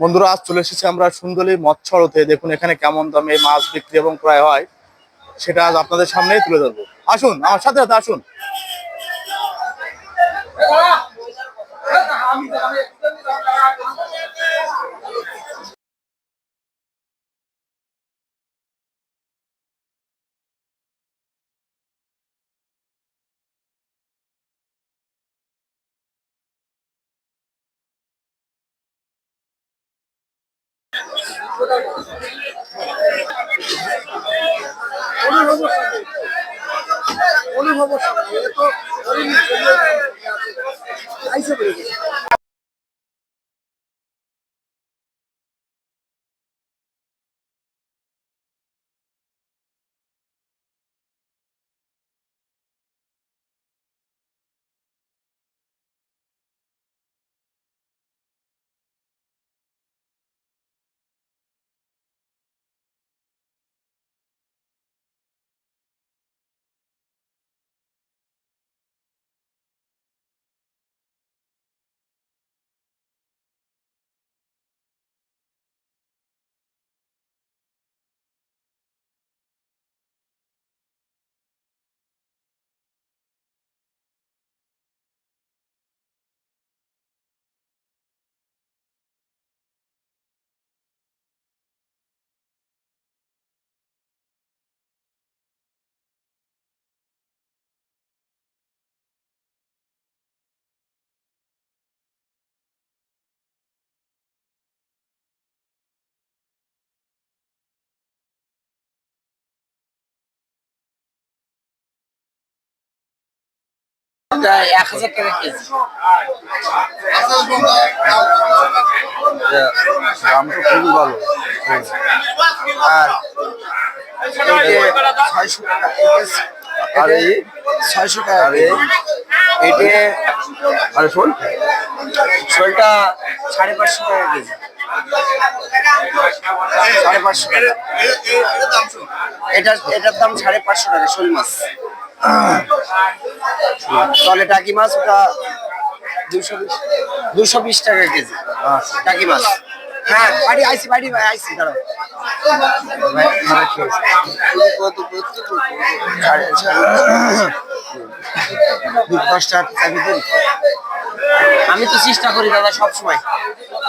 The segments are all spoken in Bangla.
বন্ধুরা, আজ চলে এসেছি আমরা সুন্দরী মৎসরতে দেখুন এখানে কেমন দামে মাছ বিক্রি এবং ক্রয় হয়। সেটা আজ আপনাদের সামনেই তুলে ধরবো। আসুন, আমার সাথে সাথে আসুন। অনুভব অনুভব আইসে বেড়ে গেছে প্রায় এক হাজার টাকা কেজি। দামটা খুবই ভালো। আর ছয়শো টাকা আর এই ছয়শো টাকা আর এই এটা আরে শোন। শোলটা সাড়ে পাঁচশো টাকা কেজি। সাড়ে পাঁচশো টাকা। এটা এটার দাম সাড়ে পাঁচশো টাকা শোল মাছ। তলে টাকি মাছ ওটা দুশো বিশ দুশো বিশ টাকা কেজি। টাকি মাছ। হ্যাঁ বাড়ি আইসি বাড়ি আইসি দাঁড়াও। আমি তো চেষ্টা করি দাদা সব সময়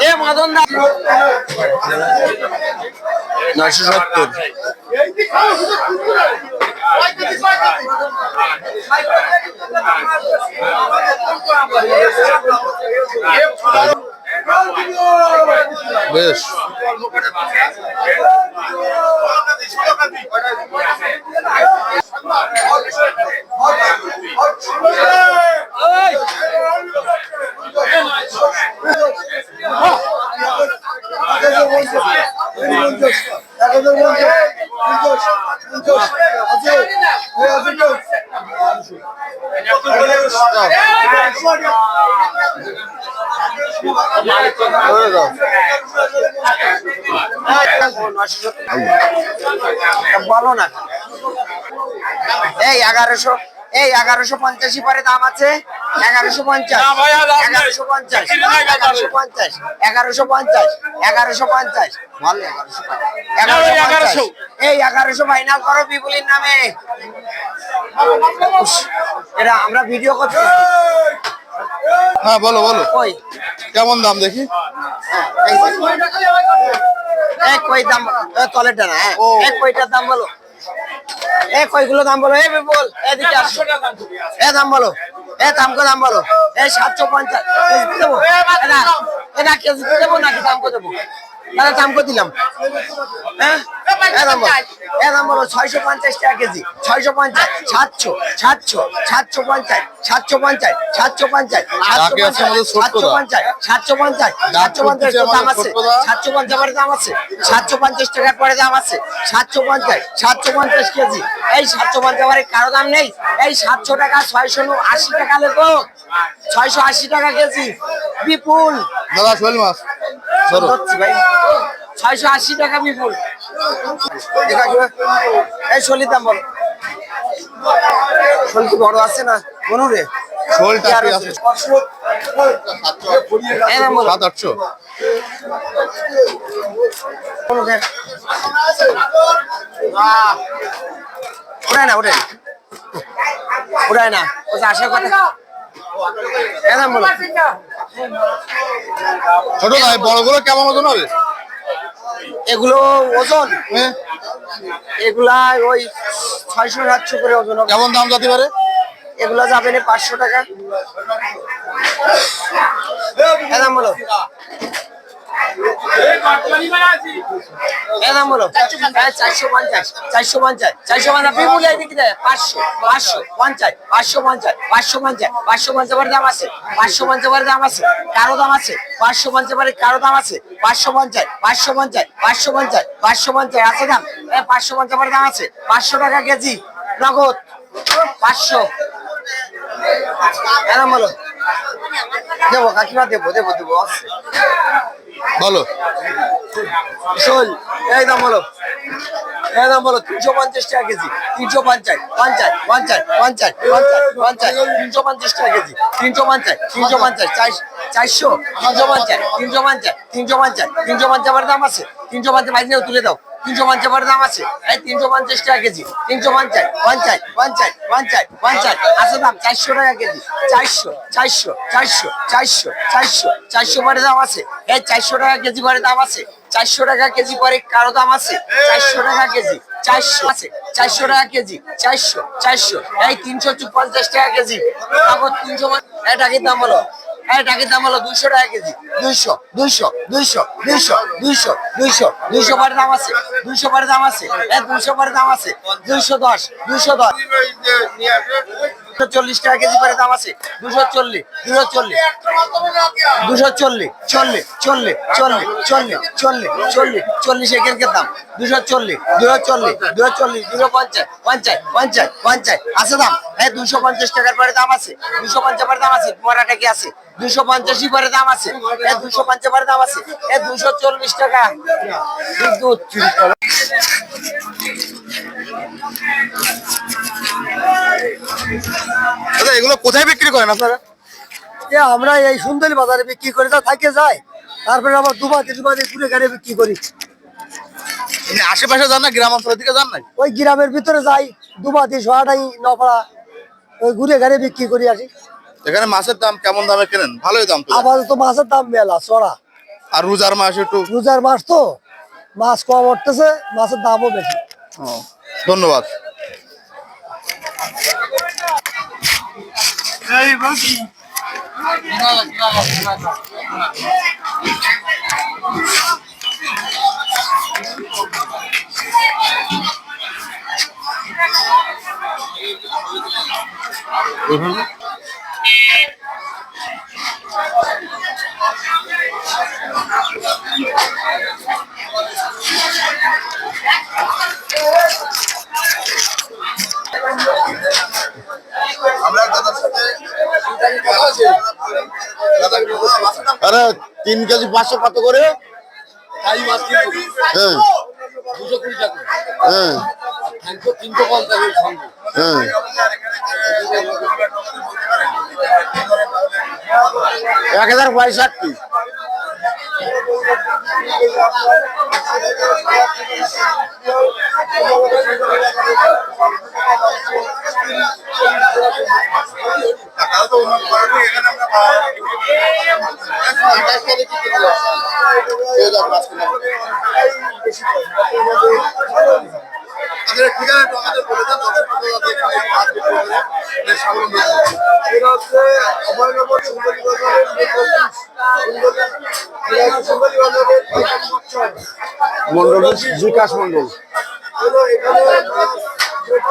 এ মদন দা। নয়শো সত্তর। বেশ। করে দাও বলো না। এই এগারোশো এই এগারোশো পঞ্চাশি পরে দাম আছে। এগারোশো পঞ্চাশ এগারোশো পঞ্চাশ এগারোশো পঞ্চাশ এগারোশো পঞ্চাশ এগারোশো পঞ্চাশ। বল এগারোশো এগারোশো। এই এগারোশো ফাইনাল করো বিপুলির নামে। এটা আমরা ভিডিও করতে হ্যাঁ বলো বলো। কই? কেমন দাম দেখি। এই কই দাম? এ, তলেরটা না হ্যাঁ। এই কইটার দাম বলো। এ কইগুলো দাম বলো। এ বিপুল এদিকে আসো। এ দাম বলো। এ দাম কো দাম বলো। এই সাতশো পঞ্চাশ। দেবো? এটা কেজি দেবো নাকি দাম কো দেবো? তাহলে দাম কো দিলাম। হ্যাঁ? ছয়শো পঞ্চাশ টাকা কেজি। ছয়শো পঞ্চাশ সাতশো সাতশো সাতশো পঞ্চাশ সাতশো পঞ্চাশ সাতশো পঞ্চাশ সাতশো ডাকে আছে আমাদের ছোট্ট সাতশো দা। পঞ্চাশ সাতশো পঞ্চাশ সাতশো পঞ্চাশ দাম আছে সাতশো পঞ্চাশ দাম আছে সাতশো পঞ্চাশ টাকার পরে দাম আছে সাতশো পঞ্চাশ সাতশো পঞ্চাশ কেজি। এই সাতশো পঞ্চাশ কারও দাম নেই এই সাতশো টাকা ছয়শো আশি টাকা লেগো ছয়শো আশি টাকা কেজি বিপুল। দাদা শোল মাছ ভাই ছয়শো আশি টাকা বিপুল। এই শলির দাম বলো। শোল কি বড় আছে না মনু রে? শোলটা আছে? সাত আটশো। ওটাই না ওটাই ওটাই না। ওটা আসার কথা। ছোট ভাই বড়গুলো কেমন ওজন হবে? এগুলো ওজন? হ্যাঁ? এগুলা ওই ছয়শো সাতশো করে ওজন কেমন দাম যেতে পারে এগুলো যাবে না পাঁচশো টাকা। বলো দাম বলো। হ্যাঁ, চারশো পঞ্চাশ। চারশো পঞ্চাশ চারশো পঞ্চাশ দেয় পাঁচশো পাঁচশো পঞ্চাশ পাঁচশো পঞ্চাশ পাঁচশো পঞ্চাশ পাঁচশো পঞ্চাশের দাম আছে পাঁচশো পঞ্চাশের দাম আছে কারও দাম আছে পাঁচশো পঞ্চাশের কারও দাম আছে পাঁচশো পঞ্চাশ পাঁচশো পঞ্চাশ পাঁচশো পঞ্চাশ পাঁচশো পঞ্চাশ আছে দাম। পাঁচশো পঞ্চাশের দাম আছে পাঁচশো টাকা কেজি নগদ পাঁচশো। এরম বলো দেবো কাকিমা দেবো দেবো দেবো আছে। বলো। শোল, এই দাম বলো। এই দাম বলো, তিনশো পঞ্চাশ টাকা কেজি। তিনশো পঞ্চাশ পঞ্চাশ পঞ্চাশ পঞ্চাশ পঞ্চাশ পঞ্চাশ, তিনশো পঞ্চাশ টাকা কেজি। তিনশো পঞ্চাশ তিনশো পঞ্চাশ, চারশো তিনশো পঞ্চাশ তিনশো পঞ্চাশ তিনশো পঞ্চাশ তিনশো পঞ্চাশ দাম আছে। তিনশো পঞ্চাশ বাইরে তুলে দাও। তিনশো পঞ্চাশের দাম আছে। এই তিনশো পঞ্চাশ টাকা কেজি। তিনশো পঞ্চাশ পঞ্চাশ পঞ্চাশ পঞ্চাশ পঞ্চাশ। আছে দাম, চারশো টাকা কেজি। চারশো চারশো চারশো চারশো চারশো চারশো পরে দাম আছে। এই চারশো টাকা কেজি পরে দাম আছে। চারশো টাকা কেজি পরে কারও দাম আছে? চারশো টাকা কেজি, চারশো আছে। চারশো টাকা কেজি, চারশো চারশো। এই তিনশো পঞ্চাশ টাকা কেজি। তারপর তিনশো এই টাকির দাম বলো। এই টাকির দাম হলো দুইশো টাকা কেজি। দুইশো দুইশো দুইশো দুইশো দুইশো দুইশো দুইশো পারে দাম আছে। দুইশো পারে দাম আছে। এই দুইশো পারে দাম আছে। দুইশো দশ, দুইশো দুশো। চল্লিশ টাকা কেজি করে দাম আছে। দুশো চল্লিশ দুশো চল্লিশ। দুশো চল্লিশ চল্লিশ চল্লিশ চল্লিশ চল্লিশ চল্লিশ চল্লিশ চল্লিশ একের দাম। দুশো চল্লিশ দুশো চল্লিশ দুশো চল্লিশ, দুশো পঞ্চাশ পঞ্চাশ পঞ্চাশ পঞ্চাশ। আছে দাম? হ্যাঁ দুশো পঞ্চাশ টাকার পরে দাম আছে। দুশো পঞ্চাশ পরে দাম আছে। মরাটা কি আছে? দুশো পঞ্চাশই পরে দাম আছে। এ দুশো পঞ্চাশ পরে দাম আছে। এ দুশো চল্লিশ টাকা। বিদ্যুৎ দাদা এগুলো কোথায় বিক্রি করেন আপনারা? আমরা এই সুন্দরী বাজারে বিক্রি করে তা থাকে যাই তারপরে আবার দুবাতে দুবাতে ঘুরে গাড়ি বিক্রি করি। আশেপাশে যান না গ্রাম অঞ্চলের দিকে যান না ওই গ্রামের ভিতরে যাই দুবাতি সোয়াটাই নপাড়া ওই ঘুরে গাড়ি বিক্রি করি আসি এখানে মাছের দাম কেমন দামে কেনেন? ভালোই দাম তো। আবার তো মাছের দাম মেলা চড়া। আর রোজার মাস একটু রোজার মাস তো মাছ কম উঠতেছে মাছের দামও বেশি। ধন্যবাদ। Gracias. তিন কেজি পাঁচশো কত করে? হ্যাঁ। হ্যাঁ। হ্যাঁ। এক হাজার পঁয়ষট্টি। আমাদের বিক্রি করে বেশ স্বাবলম্বী হচ্ছে। এটা হচ্ছে অভয়নগর সুন্দরী বাজারের সুন্দরী বাজারের মন্ডল বিকাশ মন্ডল এখানে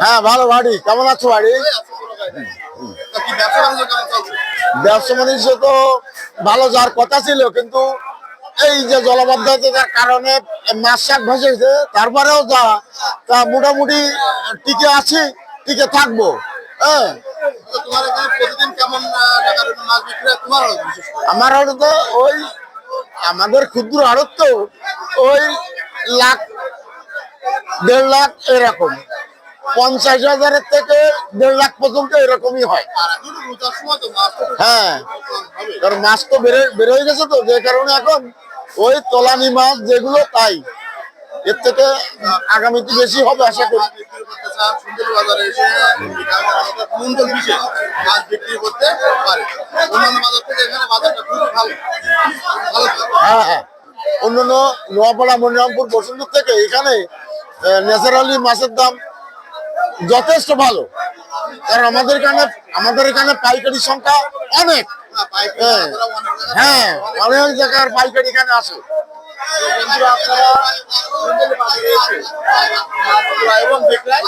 হ্যাঁ ভালো বাড়ি। কেমন আছো বাড়ি? ব্যবসা বাণিজ্য তো ভালো যার কথা ছিল কিন্তু এই যে কারণে মাছ শাক ভেসেছে তারপরেও যা, তা মোটামুটি টিকে আছি, টিকে থাকব। হ্যাঁ? আমার হয়তো তো ওই আমাদের ক্ষুদ্র আড়ত তো ওই লাখ, দেড় লাখ এরকম। পঞ্চাশ হাজারের থেকে দেড় লাখ পর্যন্ত এরকমই হয়। হ্যাঁ। কারণ মাছ তো বেড়ে হয়ে গেছে তো, যে কারণে এখন ওই তলানি মাছ যেগুলো তাই এর থেকে আগামীতে বেশি হবে আশা করি? হ্যাঁ হ্যাঁ। অন্যান্য নোয়াপাড়া, মনিরামপুর থেকে এখানে ন্যাচারালি মাছের দাম যথেষ্ট ভালো। কারণ আমাদের এখানে আমাদের এখানে পাইকারি সংখ্যা অনেক। হ্যাঁ। অনেক জায়গার পাইকারি এখানে আসে এবং বিক্রয়।